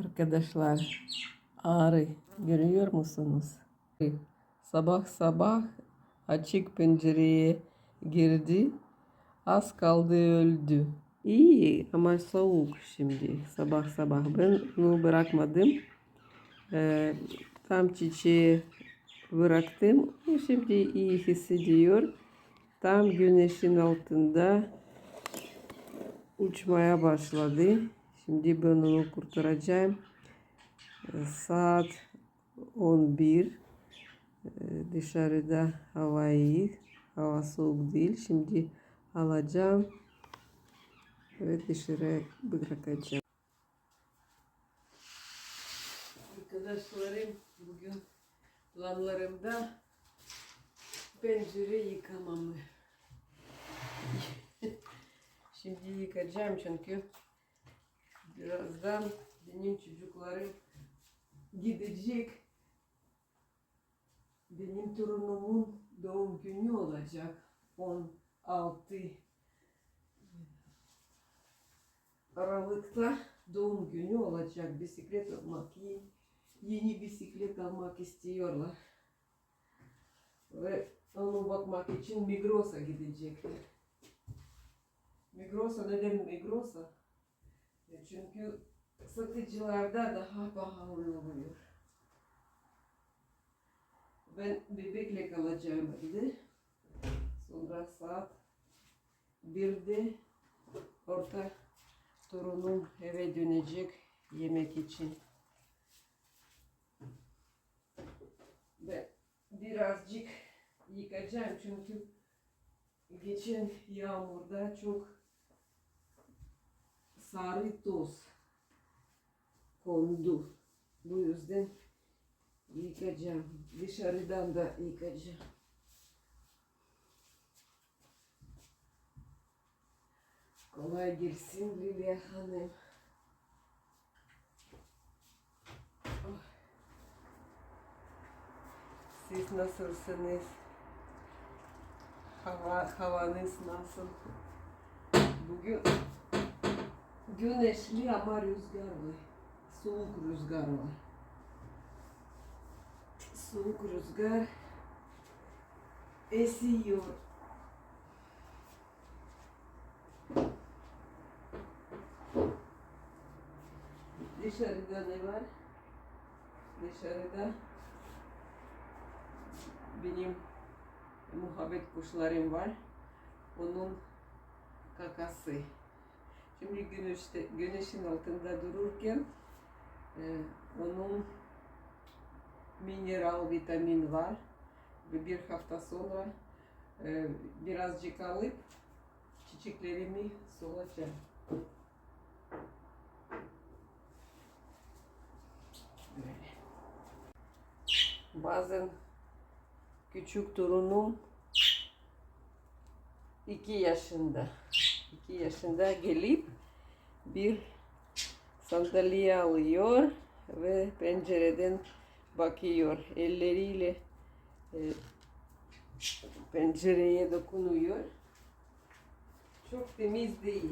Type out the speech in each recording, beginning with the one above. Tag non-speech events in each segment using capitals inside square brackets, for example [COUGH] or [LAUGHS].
Arkadaşlar arı görüyor musunuz? Sabah sabah açık pencereye girdi. Az kaldı öldü. İyi ama soğuk şimdi sabah sabah. Ben onu bırakmadım. Ee, tam çiçeği bıraktım. Şimdi iyi hissediyor. Tam güneşin altında uçmaya başladı. Şimdi ben onu kurtaracağım. Saat 11. Ee, Dışarıda hava iyi. Hava soğuk değil. Şimdi alacağım ve dışarı bırakacağım. Arkadaşlarım bugün planlarımda pencere yıkamamı. [LAUGHS] Şimdi yıkayacağım çünkü birazdan benim çocuklarım gidecek. Benim torunumun doğum günü olacak. 16 Aralık'ta doğum günü olacak. Bisiklet almak, ye- yeni bisiklet almak istiyorlar. Ve onu bakmak için Migros'a gidecekler. Migros'a neden Migros'a? Çünkü satıcılarda daha pahalı oluyor. Ben bebekle kalacağım evde. Sonra saat 1'de orta torunum eve dönecek yemek için. Ve birazcık yıkacağım çünkü geçen yağmurda çok sarı toz kondu. Bu yüzden yıkacağım. Dışarıdan da yıkacağım. Kolay gelsin Lilya Hanım. Oh. Siz nasılsınız? Hava, havanız nasıl? Bugün güneşli ama rüzgarlı. Soğuk rüzgar var. Soğuk rüzgar esiyor. Dışarıda ne var? Dışarıda benim muhabbet kuşlarım var. Onun kakası. Şimdi güneşte, güneşin altında dururken e, onun mineral vitamin var ve bir hafta sonra e, birazcık alıp çiçeklerimi solacağım. Böyle. Bazen küçük torunum iki yaşında. İki yaşında gelip bir sandalye alıyor ve pencereden bakıyor. Elleriyle e, pencereye dokunuyor. Çok temiz değil.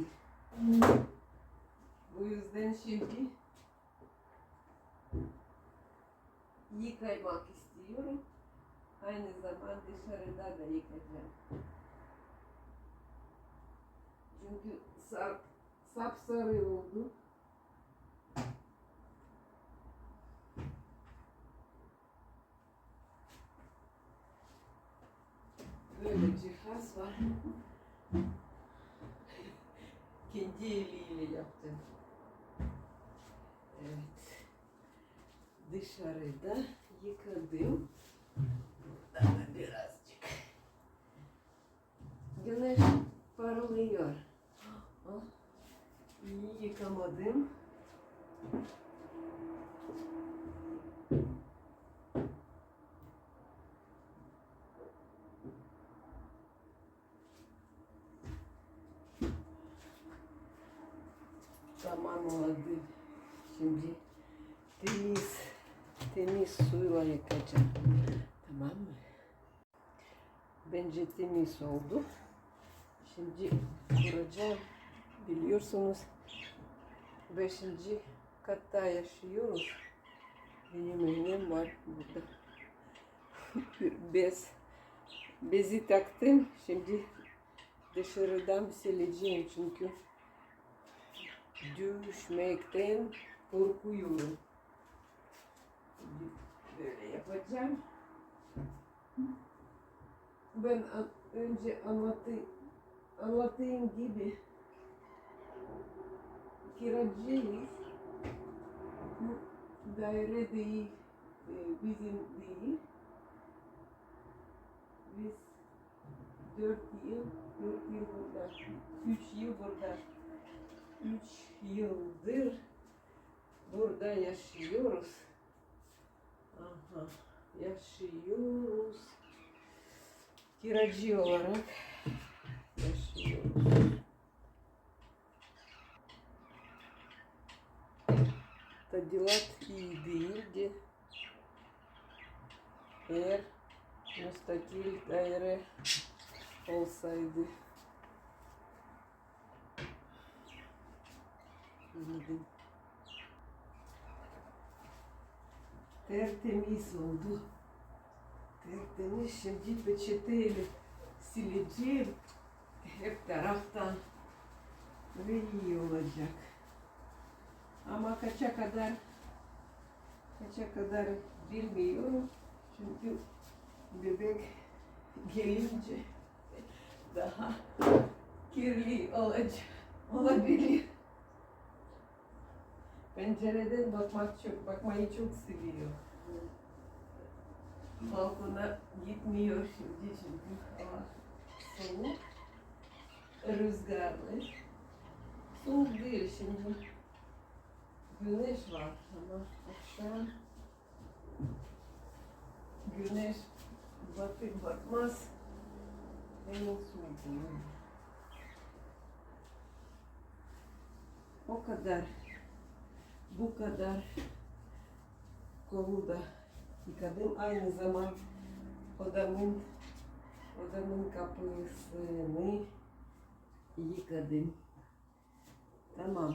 Bu yüzden şimdi yıkamak istiyorum. Aynı zamanda dışarıda da yıkayacağım. Çünkü sap, sapsarı oldu. Böyle cihaz var. [LAUGHS] Kendi eliyle yaptım. Evet. Dışarıda yıkadım. Ama birazcık. Güneş parlıyor. İyi yıkamadım. Tamam oldu. Şimdi temiz, temiz suyla yıkayacağım. Tamam mı? Bence temiz oldu. Şimdi kuracağım. Biliyorsunuz beşinci katta yaşıyoruz. Benim annem var burada. [LAUGHS] Bez. Bezi taktım. Şimdi dışarıdan sileceğim çünkü düşmekten korkuyorum. Böyle yapacağım. Ben önce anlatayım, anlatayım gibi kiracıyız. Bu daire değil, e, bizim değil. Biz dört yıl, dört yıl burada, üç yıl burada, üç yıldır burada yaşıyoruz. Aha, yaşıyoruz. Kiracı olarak yaşıyoruz. Müstakil daire olsaydı. iyiydi. Tertemiz oldu. Tertemiz şimdi peçeteyle sileceğim. Hep taraftan. Ve iyi olacak. Ama kaça kadar kaça kadar bilmiyorum. Çünkü bebek gelince daha kirli olacak olabilir. Pencereden bakmak çok, bakmayı çok seviyor. Balkona gitmiyor şimdi çünkü hava soğuk, rüzgarlı. Soğuk değil şimdi. Güneş var ama akşam güneş batıp batmaz hemen soğuk. O kadar bu kadar konuda yıkadım. Aynı zaman odamın odamın kapısını yıkadım. Tamam.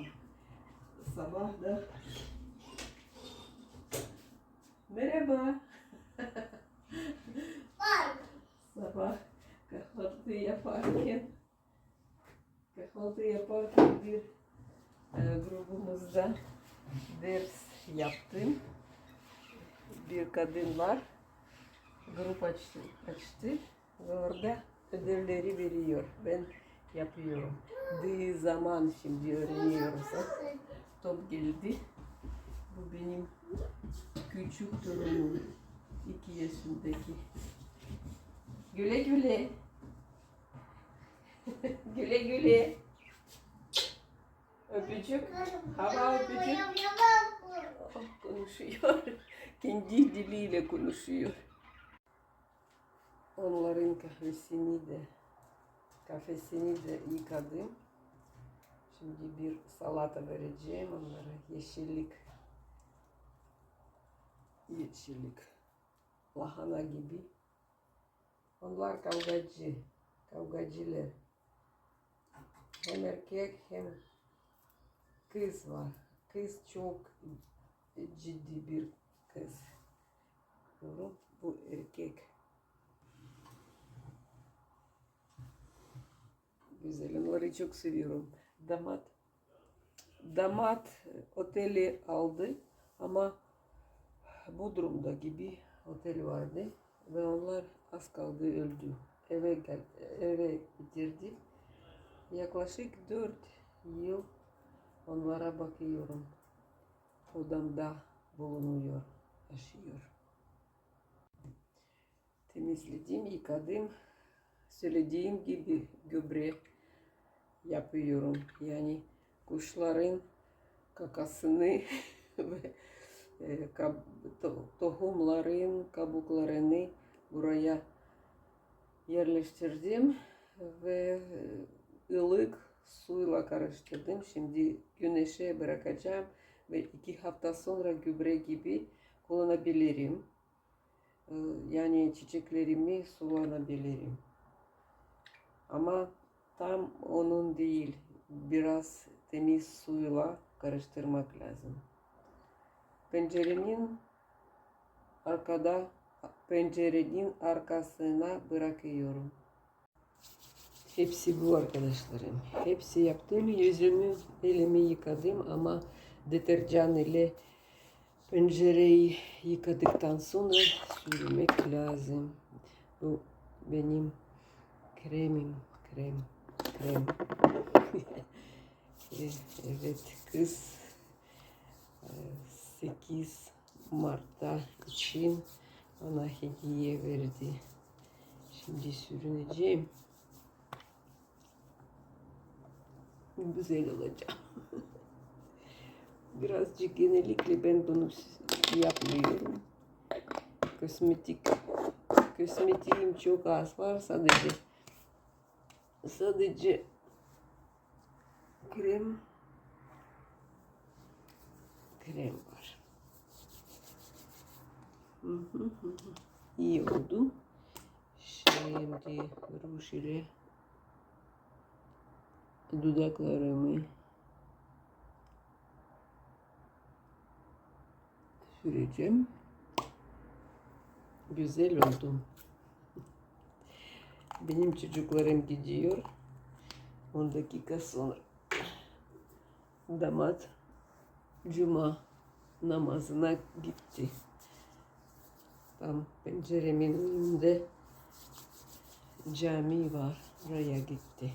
Sabah da Merhaba. Sabah kahvaltı yaparken kahvaltı yaparken bir e, grubumuzda ders yaptım. Bir kadın var. Grup açtı, açtı orada ödevleri veriyor. Ben yapıyorum. Dığı zaman şimdi öğreniyoruz. Top geldi. Bu benim küçük torunum. iki yaşındaki. Güle güle. [LAUGHS] güle güle. Öpücük. Hava öpücük. Oh, konuşuyor. [LAUGHS] Kendi diliyle konuşuyor. Onların kahvesini de kafesini de yıkadım. Şimdi bir salata vereceğim onlara. Yeşillik. Yeşillik. Lahana gibi. Onlar kavgacı. Kavgacılar. Hem erkek hem kız var. Kız çok ciddi bir kız. Bu erkek. Güzel. Onları çok seviyorum. Damat damat oteli aldı ama Bodrum'da gibi otel vardı ve onlar az kaldı öldü. Eve gel eve getirdi. Yaklaşık dört yıl onlara bakıyorum. Odamda bulunuyor, yaşıyor. Temizledim, yıkadım. Söylediğim gibi gübre yapıyorum. Yani kuşların kakasını [LAUGHS] ve e, tohumların kabuklarını buraya yerleştirdim ve e, ılık suyla karıştırdım. Şimdi güneşe bırakacağım ve iki hafta sonra gübre gibi kullanabilirim. E, Yani çiçeklerimi sulanabilirim. Ama tam onun değil. Biraz temiz suyla karıştırmak lazım. pencerenin arkada pencerenin arkasına bırakıyorum. Hepsi bu arkadaşlarım. Hepsi yaptım. Yüzümü, elimi yıkadım ama deterjan ile pencereyi yıkadıktan sonra sürmek lazım. Bu benim kremim. Krem. Krem. evet kız e, 8 Mart'ta için bana hediye verdi. Şimdi sürüneceğim. Güzel olacağım. Birazcık genellikle ben bunu yapmıyorum. Kosmetik kosmetiğim çok az var sadece sadece krem krem var. Hı. İyi oldu. Şimdi ruj ile dudaklarımı süreceğim. Güzel oldu. Benim çocuklarım gidiyor. 10 dakika sonra damat cuma namazına gitti. Tam penceremin önünde cami var. Oraya gitti.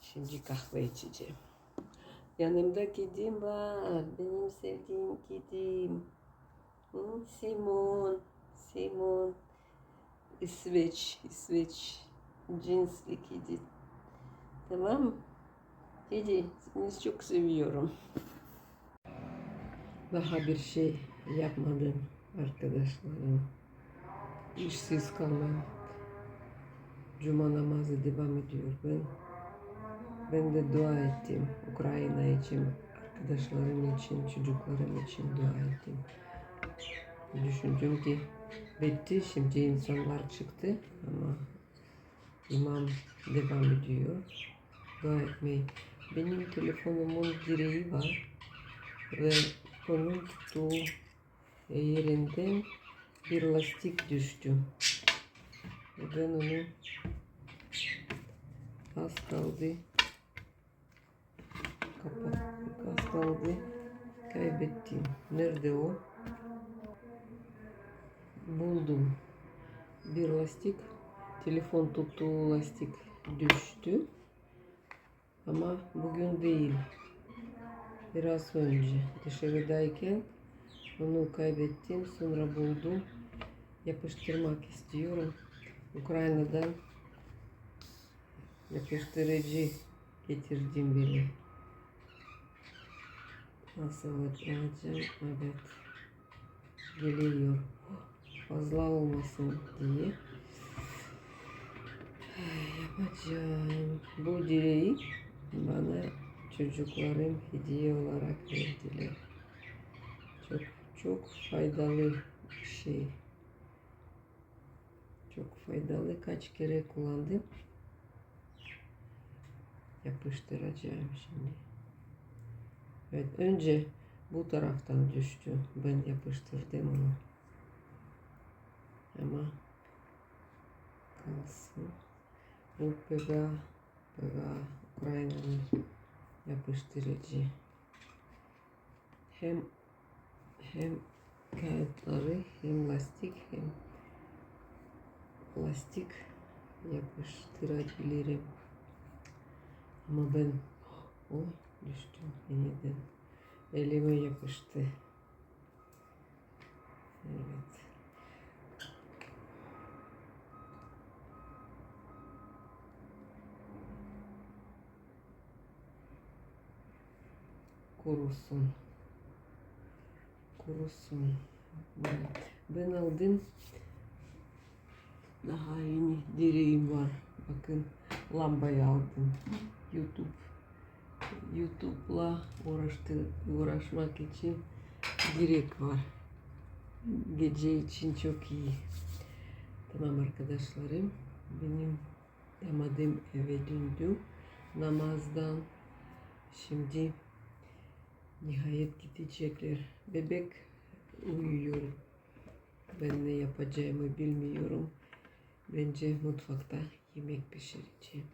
Şimdi kahve içeceğim. Yanımda kedim var. Benim sevdiğim kedim. Simon. Simon. İsveç. İsveç. Cinsli kedi. Tamam mı? Kedi. Çok seviyorum. Daha bir şey yapmadım arkadaşlarım. İşsiz kalmam. Cuma namazı devam ediyor. Ben ben de dua ettim. Ukrayna için, arkadaşlarım için, çocuklarım için dua ettim. Düşündüm ki bitti. Şimdi insanlar çıktı ama imam devam ediyor. Dua etmeyi. Benim telefonumun direği var ve onun tuttuğu yerinden bir lastik düştü. Ben onu az kaldı kapattık az kaldı kaybettim. Nerede o? Buldum. Bir lastik telefon tuttuğu lastik düştü. Ama bugün değil. Biraz önce dışarıdayken onu kaybettim. Sonra buldum. Yapıştırmak istiyorum. Ukrayna'dan yapıştırıcı getirdim bile. Nasıl alacağım? Evet. Geliyor. Fazla olmasın diye. Yapacağım. Bu direği bana çocuklarım hediye olarak verdiler. Çok çok faydalı bir şey. Çok faydalı. Kaç kere kullandım. Yapıştıracağım şimdi. Evet, önce bu taraftan düştü. Ben yapıştırdım onu. Ama kalsın. Bu pega, pega Ukrayna'nın yapıştırıcı. Hem hem kağıtları hem lastik hem lastik yapıştırabilirim. Ama ben o düştü yeniden. Elime yapıştı. Evet. Kurusun. Kurusun. Ben aldım. Daha yeni direğim var. Bakın lambayı aldım. YouTube YouTube'la uğraştı, uğraşmak için direk var. Gece için çok iyi. Tamam arkadaşlarım. Benim damadım eve döndü. Namazdan şimdi Nihayet gidecekler. Bebek uyuyor. Ben ne yapacağımı bilmiyorum. Bence mutfakta yemek pişireceğim.